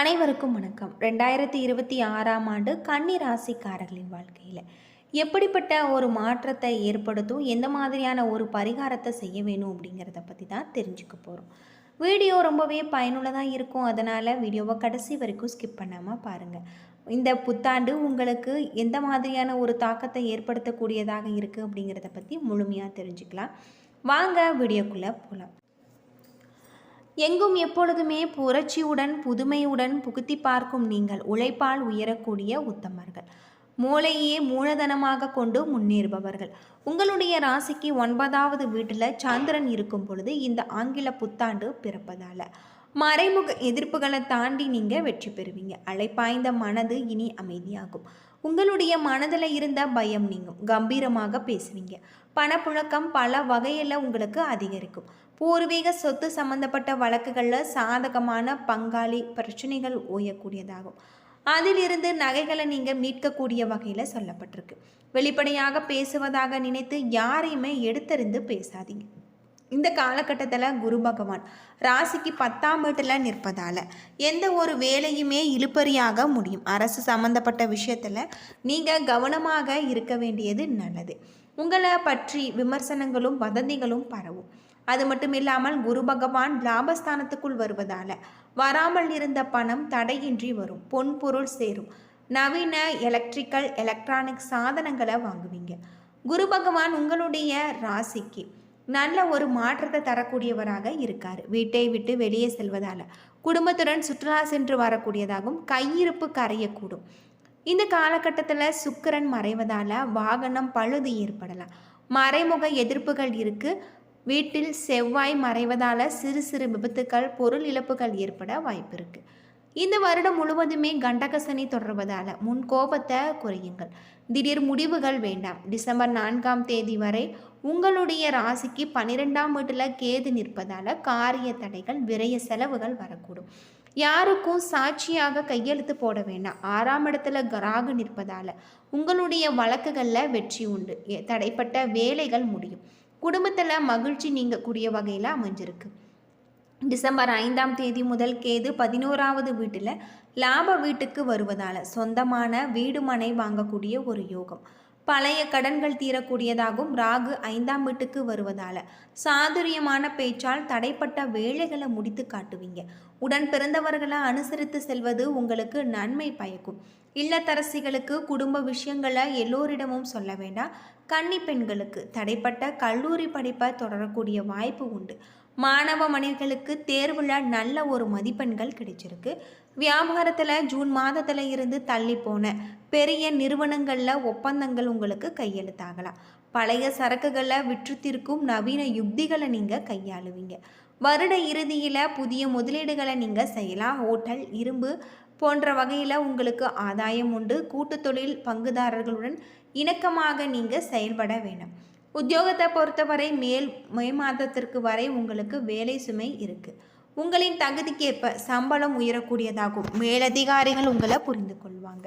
அனைவருக்கும் வணக்கம். ரெண்டாயிரத்தி இருபத்தி ஆறாம் ஆண்டு கன்னி ராசிக்காரர்களின் வாழ்க்கையில் எப்படிப்பட்ட ஒரு மாற்றத்தை ஏற்படுத்தும் எந்த மாதிரியான ஒரு பரிகாரத்தை செய்ய வேணும் அப்படிங்கிறத பற்றி தான் தெரிஞ்சுக்க போகிறோம் வீடியோ ரொம்பவே பயனுள்ளதாக இருக்கும். அதனால் வீடியோவை கடைசி வரைக்கும் ஸ்கிப் பண்ணாமல் பாருங்கள் இந்த புத்தாண்டு உங்களுக்கு எந்த மாதிரியான ஒரு தாக்கத்தை ஏற்படுத்தக்கூடியதாக இருக்குது அப்படிங்கிறத பற்றி முழுமையாக தெரிஞ்சுக்கலாம். வாங்க வீடியோக்குள்ளே போகலாம் எங்கும் எப்பொழுதுமே புரட்சியுடன் புதுமையுடன் புகுத்தி பார்க்கும் நீங்கள் உழைப்பால் உயரக்கூடிய உத்தமர்கள். மூளையே மூலதனமாக கொண்டு முன்னேறுபவர்கள். உங்களுடைய ராசிக்கு ஒன்பதாவது வீட்டில் சந்திரன் இருக்கும் பொழுது இந்த ஆங்கில புத்தாண்டு பிறப்பதால். மறைமுக எதிர்ப்புகளை தாண்டி நீங்கள் வெற்றி பெறுவீங்க. அழைப்பாய்ந்த மனது இனி அமைதியாகும். உங்களுடைய மனதில் இருந்த பயம் நீங்கும். கம்பீரமாக பேசுவீங்க. பணப்புழக்கம் பல வகையில் உங்களுக்கு அதிகரிக்கும். பூர்வீக சொத்து சம்பந்தப்பட்ட வழக்குகளில் சாதகமான பங்காளி பிரச்சனைகள் ஓயக்கூடியதாகும். அதிலிருந்து நகைகளை நீங்கள் மீட்கக்கூடிய வகையில் சொல்லப்பட்டிருக்கு. வெளிப்படையாக பேசுவதாக நினைத்து யாரையுமே எடுத்தறிந்து பேசாதீங்க. இந்த காலகட்டத்தில் குரு பகவான் ராசிக்கு பத்தாம் வீட்டில் நிற்பதால் எந்த ஒரு வேலையுமே இழுப்பறியாக முடியும். அரசு சம்மந்தப்பட்ட விஷயத்தில் நீங்கள் கவனமாக இருக்க வேண்டியது நல்லது. உங்களை பற்றி விமர்சனங்களும் வதந்திகளும் பரவும். அது மட்டும் இல்லாமல் குரு பகவான் லாபஸ்தானத்துக்குள் வருவதால் வராமல் இருந்த பணம் தடையின்றி வரும் பொன் பொருள் சேரும். நவீன எலக்ட்ரிக்கல் எலக்ட்ரானிக் சாதனங்களை வாங்குவீங்க. குரு பகவான் உங்களுடைய ராசிக்கு நல்ல ஒரு மாற்றத்தை தரக்கூடியவராக இருக்கார். வீட்டை விட்டு வெளியே செல்வதால் குடும்பத்துடன் சுற்றுலா சென்று வரக்கூடியதாகவும் கையிருப்பு கரையக்கூடும். இந்த காலகட்டத்தில் சுக்கிரன் மறைவதால் வாகனம் பழுது ஏற்படலாம். மறைமுக எதிர்ப்புகள் இருக்குது வீட்டில் செவ்வாய் மறைவதால் சிறு சிறு விபத்துக்கள் பொருள் இழப்புகள் ஏற்பட வாய்ப்பு இருக்குது இந்த வருடம் முழுவதுமே கண்டகசனி தொடர்வதால் முன் கோபத்தை குறையுங்கள். திடீர் முடிவுகள் வேண்டாம். டிசம்பர் நான்காம் தேதி வரை உங்களுடைய ராசிக்கு பன்னிரெண்டாம் வீட்டில் கேது நிற்பதால் காரிய தடைகள் விரைய செலவுகள் வரக்கூடும். யாருக்கும் சாட்சியாக கையெழுத்து போட வேண்டாம். ஆறாம் இடத்துல ராகு நிற்பதால் உங்களுடைய வழக்குகளில் வெற்றி உண்டு. தடைப்பட்ட வேலைகள் முடியும். குடும்பத்தில் மகிழ்ச்சி நீங்கக்கூடிய வகையில் அமைஞ்சிருக்கு. டிசம்பர் ஐந்தாம் தேதி முதல் கேது பதினோராவது வீட்டில் லாப வீட்டுக்கு வருவதால் சொந்தமான வீடு மனை வாங்கக்கூடிய ஒரு யோகம். பழைய கடன்கள் தீரக்கூடியதாகவும் ராகு ஐந்தாம் வீட்டுக்கு வருவதால் சாதுரியமான பேச்சால் தடைப்பட்ட வேலைகளை முடித்து காட்டுவீங்க. உடன் பிறந்தவர்களை அனுசரித்து செல்வது உங்களுக்கு நன்மை பயக்கும். இல்லத்தரசிகளுக்கு குடும்ப விஷயங்களை எல்லோரிடமும் சொல்ல வேண்டாம். கன்னி பெண்களுக்கு தடைப்பட்ட கல்லூரி படிப்பை தொடரக்கூடிய வாய்ப்பு உண்டு. மாணவ மணிகளுக்கு தேர்வில் நல்ல ஒரு மதிப்பெண்கள் கிடைச்சிருக்கு. வியாபாரத்தில் ஜூன் மாதத்தில் இருந்து தள்ளி போன பெரிய நிறுவனங்களில் ஒப்பந்தங்கள் உங்களுக்கு கையெழுத்தாகலாம். பழைய சரக்குகளை விற்றுத்திருக்கும் நவீன யுக்திகளை நீங்கள் கையாளுவீங்க. வருட இறுதியில் புதிய முதலீடுகளை நீங்கள் செய்யலாம். ஹோட்டல் இரும்பு போன்ற வகையில் உங்களுக்கு ஆதாயம் உண்டு. கூட்டு தொழில் பங்குதாரர்களுடன் இணக்கமாக நீங்கள் செயல்பட வேணும் உத்தியோகத்தை பொறுத்தவரை மேல் மே மாதத்திற்கு வரை உங்களுக்கு வேலை சுமை இருக்குது உங்களின் தகுதிக்கேற்ப சம்பளம் உயரக்கூடியதாகும். மேலதிகாரிகள் உங்களை புரிந்து கொள்வாங்க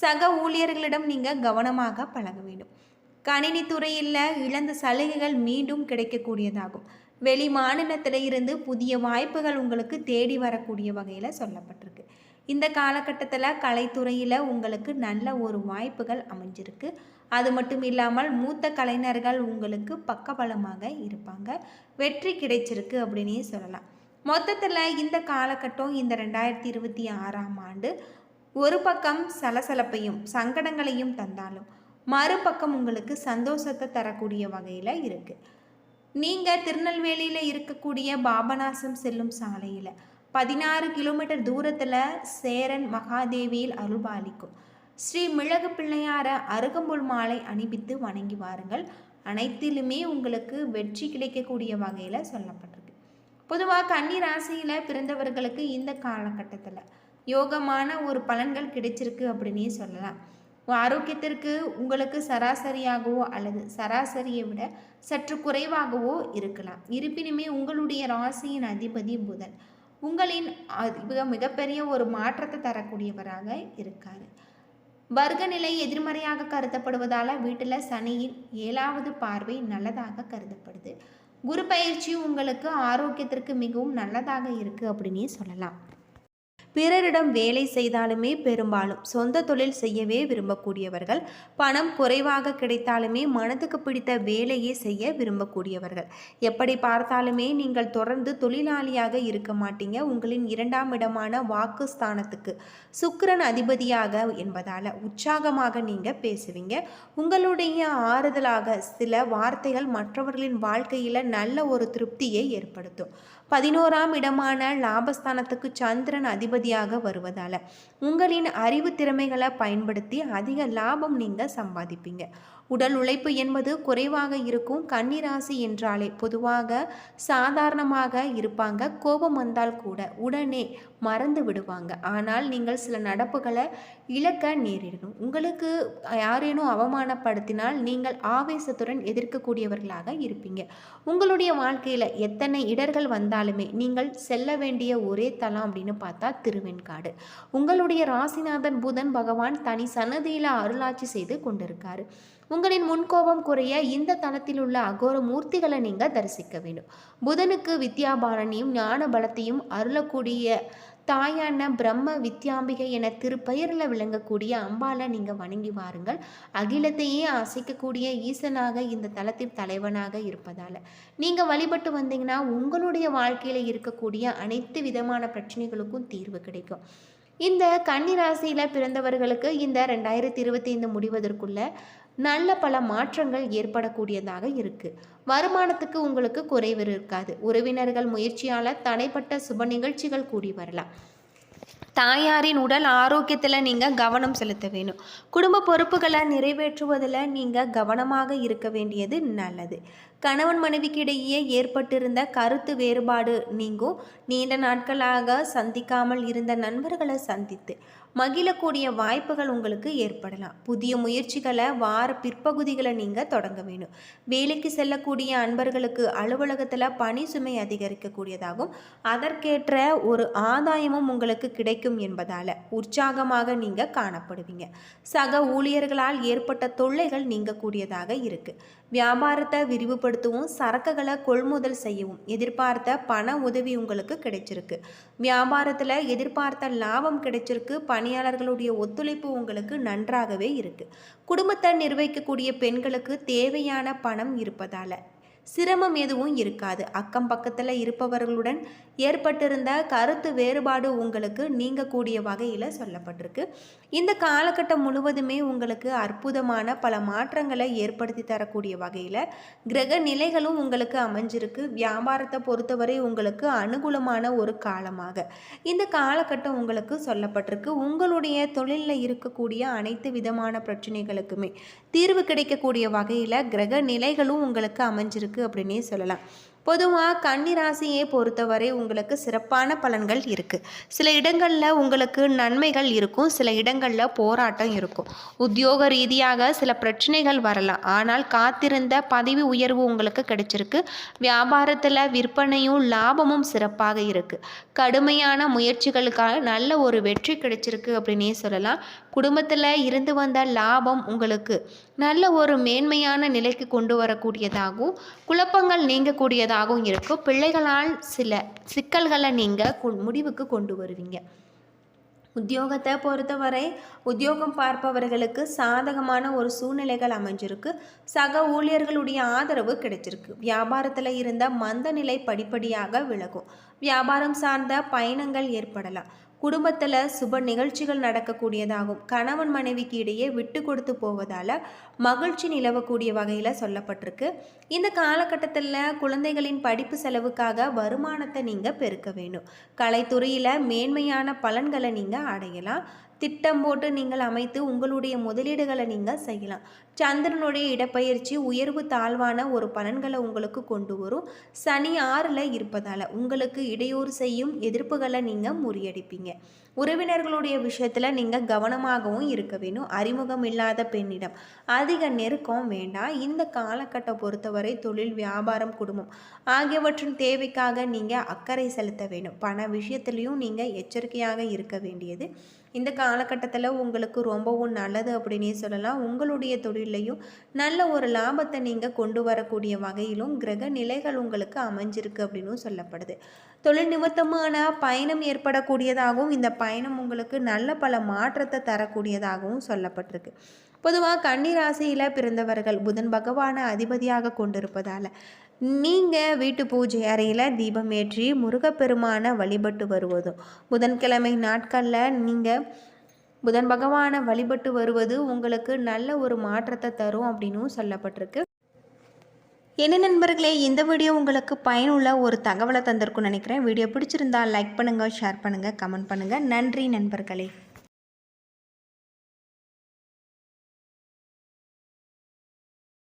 சக ஊழியர்களிடம் நீங்கள் கவனமாக பழக வேண்டும். கணினி துறையில் இழந்த சலுகைகள் மீண்டும் கிடைக்கக்கூடியதாகும். வெளி மாநிலத்தில் இருந்து புதிய வாய்ப்புகள் உங்களுக்கு தேடி வரக்கூடிய வகையில் சொல்லப்பட்டிருக்கு. இந்த காலகட்டத்தில் கலைத்துறையில் உங்களுக்கு நல்ல ஒரு வாய்ப்புகள் அமைஞ்சிருக்கு. அது மட்டும் இல்லாமல் மூத்த கலைஞர்கள் உங்களுக்கு பக்கபலமாக இருப்பாங்க. வெற்றி கிடைச்சிருக்கு அப்படின்னே சொல்லலாம். மொத்தத்தில் இந்த காலகட்டம் இந்த ரெண்டாயிரத்தி இருபத்தி ஆறாம் ஆண்டு ஒரு பக்கம் சலசலப்பையும் சங்கடங்களையும் தந்தாலும் மறுபக்கம் உங்களுக்கு சந்தோஷத்தை தரக்கூடிய வகையில் இருக்குது நீங்கள் திருநெல்வேலியில் இருக்கக்கூடிய பாபநாசம் செல்லும் சாலையில் பதினாறு கிலோமீட்டர் தூரத்தில் சேரன் மகாதேவியில் அருள்பாலிக்கும். ஸ்ரீ மிளகு பிள்ளையார அருகம்புல் மாலை அணிவித்து வணங்கி வாருங்கள். அனைத்திலுமே உங்களுக்கு வெற்றி கிடைக்கக்கூடிய வகையில் சொல்லப்பட்டிருக்கு. பொதுவாக கன்னி ராசியில் பிறந்தவர்களுக்கு இந்த காலகட்டத்தில் யோகமான ஒரு பலன்கள் கிடைச்சிருக்கு அப்படின்னே சொல்லலாம். ஆரோக்கியத்திற்கு உங்களுக்கு சராசரியாகவோ அல்லது சராசரியை விட சற்று குறைவாகவோ இருக்கலாம். இருப்பினுமே உங்களுடைய ராசியின் அதிபதி புதன். உங்களின் மிக மிகப்பெரிய ஒரு மாற்றத்தை தரக்கூடியவராக இருக்கார். வர்க்கநிலை எதிர்மறையாக கருதப்படுவதால் வீட்டில் சனியின் ஏழாவது பார்வை நல்லதாக கருதப்படுது. குரு பயிற்சி உங்களுக்கு ஆரோக்கியத்திற்கு மிகவும் நல்லதாக இருக்குது அப்படின்னே சொல்லலாம். பிறரிடம் வேலை செய்தாலுமே பெரும்பாலும் சொந்த தொழில் செய்யவே விரும்பக்கூடியவர்கள் பணம் குறைவாக கிடைத்தாலுமே மனதுக்கு பிடித்த வேலையே செய்ய விரும்பக்கூடியவர்கள். எப்படி பார்த்தாலுமே நீங்கள் தொடர்ந்து தொழிலாளியாக இருக்க மாட்டீங்க. உங்களின் இரண்டாம் இடமான வாக்கு ஸ்தானத்துக்கு சுக்கரன் அதிபதியாக என்பதால் உற்சாகமாக நீங்கள் பேசுவீங்க. உங்களுடைய ஆறுதலாக சில வார்த்தைகள் மற்றவர்களின் வாழ்க்கையில் நல்ல ஒரு திருப்தியை ஏற்படுத்தும். பதினோராம் இடமான லாபஸ்தானத்துக்கு சந்திரன் அதிபதியாக வருவதால் உங்களின் அறிவு திறமைகளை பயன்படுத்தி அதிக லாபம் நீங்கள் சம்பாதிப்பீங்க. உடல் உழைப்பு என்பது குறைவாக இருக்கும் கன்னிராசி என்றாலே பொதுவாக சாதாரணமாக இருப்பாங்க. கோபம் வந்தால் கூட உடனே மறந்து விடுவாங்க. ஆனால் நீங்கள் சில நடப்புகளை இழக்க நேரிடணும். உங்களுக்கு யாரேனும் அவமானப்படுத்தினால் நீங்கள் ஆவேசத்துடன் எதிர்க்கக்கூடியவர்களாக இருப்பீங்க. உங்களுடைய வாழ்க்கையில் எத்தனை இடர்கள் வந்தாலுமே நீங்கள் செல்ல வேண்டிய ஒரே தலம் அப்படின்னு பார்த்தா திருவெண்காடு. உங்களுடைய ராசிநாதன் புதன் பகவான் தனி சன்னதியில் அருளாட்சி செய்து கொண்டிருக்காரு. உங்களின் முன்கோபம் குறைய இந்த தளத்தில் உள்ள அகோர மூர்த்திகளை நீங்கள் தரிசிக்க வேண்டும். புதனுக்கு வித்யாபாலனையும் ஞான பலத்தையும் அருளக்கூடிய தாயான பிரம்ம வித்யாம்பிகை என திருப்பெயரில் விளங்கக்கூடிய அம்பாலை நீங்கள் வணங்கி வாருங்கள். அகிலத்தையே அசைக்கக்கூடிய ஈசனாக இந்த தலத்தின் தலைவனாக இருப்பதால். நீங்கள் வழிபட்டு வந்தீங்கன்னா உங்களுடைய வாழ்க்கையில் இருக்கக்கூடிய அனைத்து விதமான பிரச்சனைகளுக்கும் தீர்வு கிடைக்கும். இந்த கன்னி ராசியில் பிறந்தவர்களுக்கு இந்த ரெண்டாயிரத்தி இருபத்தி ஐந்து முடிவதற்குள்ள நல்ல பல மாற்றங்கள் ஏற்படக்கூடியதாக இருக்குது வருமானத்துக்கு உங்களுக்கு குறைவு இருக்காது. உறவினர்கள் முயற்சியால் தடைப்பட்ட சுப நிகழ்ச்சிகள் கூடி வரலாம். தாயாரின் உடல் ஆரோக்கியத்தில் நீங்கள் கவனம் செலுத்த வேணும். குடும்ப பொறுப்புகளை நிறைவேற்றுவதில் நீங்கள் கவனமாக இருக்க வேண்டியது நல்லது. கணவன் மனைவிக்கிடையே ஏற்பட்டிருந்த கருத்து வேறுபாடு நீங்கும். நீண்ட நாட்களாக சந்திக்காமல் இருந்த நண்பர்களை சந்தித்து மகிழக்கூடிய வாய்ப்புகள் உங்களுக்கு ஏற்படலாம். புதிய முயற்சிகளை வார பிற்பகுதிகளை நீங்கள் தொடங்க வேணும் வேலைக்கு செல்லக்கூடிய அன்பர்களுக்கு அலுவலகத்தில் பணி சுமை அதிகரிக்கக்கூடியதாகும் அதற்கேற்ற ஒரு ஆதாயமும் உங்களுக்கு கிடைக்கும் என்பதால் உற்சாகமாக நீங்கள் காணப்படுவீங்க. சக ஊழியர்களால் ஏற்பட்ட தொல்லைகள் நீங்கக்கூடியதாக இருக்குது வியாபாரத்தை விரிவுபடுத்தவும் சரக்குகளை கொள்முதல் செய்யவும் எதிர்பார்த்த பண உதவி உங்களுக்கு கிடைச்சிருக்கு. வியாபாரத்தில் எதிர்பார்த்த லாபம் கிடைச்சிருக்கு. பணியாளர்களுடைய ஒத்துழைப்பு உங்களுக்கு நன்றாகவே இருக்குது குடும்பத்தை நிர்வகிக்கக்கூடிய பெண்களுக்கு தேவையான பணம் இருப்பதால். சிரமம் எதுவும் இருக்காது. அக்கம் பக்கத்தில் இருப்பவர்களுடன் ஏற்பட்டிருந்த கருத்து வேறுபாடு உங்களுக்கு நீங்கக்கூடிய வகையில் சொல்லப்பட்டிருக்கு. இந்த காலகட்டம் முழுவதுமே உங்களுக்கு அற்புதமான பல மாற்றங்களை ஏற்படுத்தி தரக்கூடிய வகையில் கிரக நிலைகளும் உங்களுக்கு அமைஞ்சிருக்கு. வியாபாரத்தை பொறுத்தவரை உங்களுக்கு அனுகூலமான ஒரு காலமாக இந்த காலகட்டம் உங்களுக்கு சொல்லப்பட்டிருக்கு. உங்களுடைய தொழிலில் இருக்கக்கூடிய அனைத்து விதமான பிரச்சனைகளுக்குமே தீர்வு கிடைக்கக்கூடிய வகையில் கிரக நிலைகளும் உங்களுக்கு அமைஞ்சிருக்கு. அப்படின்னே சொல்லலாம். பொதுவாக கன்னி ராசியை பொறுத்தவரை உங்களுக்கு சிறப்பான பலன்கள் இருக்குது சில இடங்களில் உங்களுக்கு நன்மைகள் இருக்கும் சில இடங்களில் போராட்டம் இருக்கும். உத்தியோக ரீதியாக சில பிரச்சனைகள் வரலாம். ஆனால் காத்திருந்த பதவி உயர்வு உங்களுக்கு கிடைச்சிருக்கு. வியாபாரத்தில் விற்பனையும் லாபமும் சிறப்பாக இருக்குது கடுமையான முயற்சிகளுக்காக நல்ல ஒரு வெற்றி கிடைச்சிருக்கு அப்படின்னே சொல்லலாம். குடும்பத்தில் இருந்து வந்த லாபம் உங்களுக்கு நல்ல ஒரு மேன்மையான நிலைக்கு கொண்டு வரக்கூடியதாகவும் குழப்பங்கள் நீங்கக்கூடியதாகவும் இருக்கும். பிள்ளைகளால் சில சிக்கல்களை நீங்கள் முடிவுக்கு கொண்டு வருவீங்க. உத்தியோகத்தை பொறுத்தவரை உத்தியோகம் பார்ப்பவர்களுக்கு சாதகமான ஒரு சூழ்நிலைகள் அமைஞ்சிருக்கு. சக ஊழியர்களுடைய ஆதரவு கிடைச்சிருக்கு. வியாபாரத்தில் இருந்த மந்த நிலை படிப்படியாக விலகும். வியாபாரம் சார்ந்த பயணங்கள் ஏற்படலாம். குடும்பத்தில் சுப நிகழ்ச்சிகள் நடக்கக்கூடியதாகும். கணவன் மனைவிக்கு இடையே விட்டு கொடுத்து போவதால் மகிழ்ச்சி நிலவக்கூடிய வகையில் சொல்லப்பட்டிருக்கு. இந்த காலகட்டத்தில் குழந்தைகளின் படிப்பு செலவுக்காக வருமானத்தை நீங்கள் பெருக்க வேணும் கலைத்துறையில் மேன்மையான பலன்களை நீங்கள் அடையலாம். திட்டம் போட்டு நீங்கள் அமைத்து உங்களுடைய முதலீடுகளை நீங்கள் செய்யலாம். சந்திரனுடைய இடப்பெயர்ச்சி உயர்வு தாழ்வான ஒரு பலன்களை உங்களுக்கு கொண்டு வரும். சனி ஆறில் இருப்பதால் உங்களுக்கு இடையூறு செய்யும் எதிர்ப்புகளை நீங்கள் முறியடிப்பீங்க. உறவினர்களுடைய விஷயத்தில் நீங்கள் கவனமாகவும் இருக்க வேணும் அறிமுகம் இல்லாத பெண்ணிடம் அதிக நெருக்கம் வேண்டாம். இந்த காலகட்டம் பொறுத்தவரை தொழில் வியாபாரம் குடும்பம் ஆகியவற்றின் தேவைக்காக நீங்கள் அக்கறை செலுத்த வேண்டும். பண விஷயத்துலையும் நீங்கள் எச்சரிக்கையாக இருக்க வேண்டியது. இந்த காலகட்டத்தில் உங்களுக்கு ரொம்பவும் நல்லது அப்படின்னே சொல்லலாம். உங்களுடைய தொழிலையும் நல்ல ஒரு லாபத்தை நீங்கள் கொண்டு வரக்கூடிய வகையிலும் கிரக நிலைகள் உங்களுக்கு அமைஞ்சிருக்கு அப்படின்னும் சொல்லப்படுது. தொழில் நிமித்தமான பயணம் ஏற்படக்கூடியதாகவும் இந்த பயணம் உங்களுக்கு நல்ல பல மாற்றத்தை தரக்கூடியதாகவும் சொல்லப்பட்டிருக்கு. பொதுவாக கன்னி ராசியில் பிறந்தவர்கள் புதன் பகவானை அதிபதியாக கொண்டிருப்பதால் நீங்கள் வீட்டு பூஜை அறையில் தீபம் ஏற்றி முருகப்பெருமானை வழிபட்டு வருவதும். புதன்கிழமை நாட்களில் நீங்கள் புதன் பகவானை வழிபட்டு வருவது உங்களுக்கு நல்ல ஒரு மாற்றத்தை தரும் அப்படின்னும் சொல்லப்பட்டிருக்கு. என்ன நண்பர்களே இந்த வீடியோ உங்களுக்கு பயனுள்ள ஒரு தகவலை தந்திருக்கும்னு நினைக்கிறேன். வீடியோ பிடிச்சிருந்தா லைக் பண்ணுங்கள் ஷேர் பண்ணுங்கள் கமெண்ட் பண்ணுங்கள் நன்றி நண்பர்களே.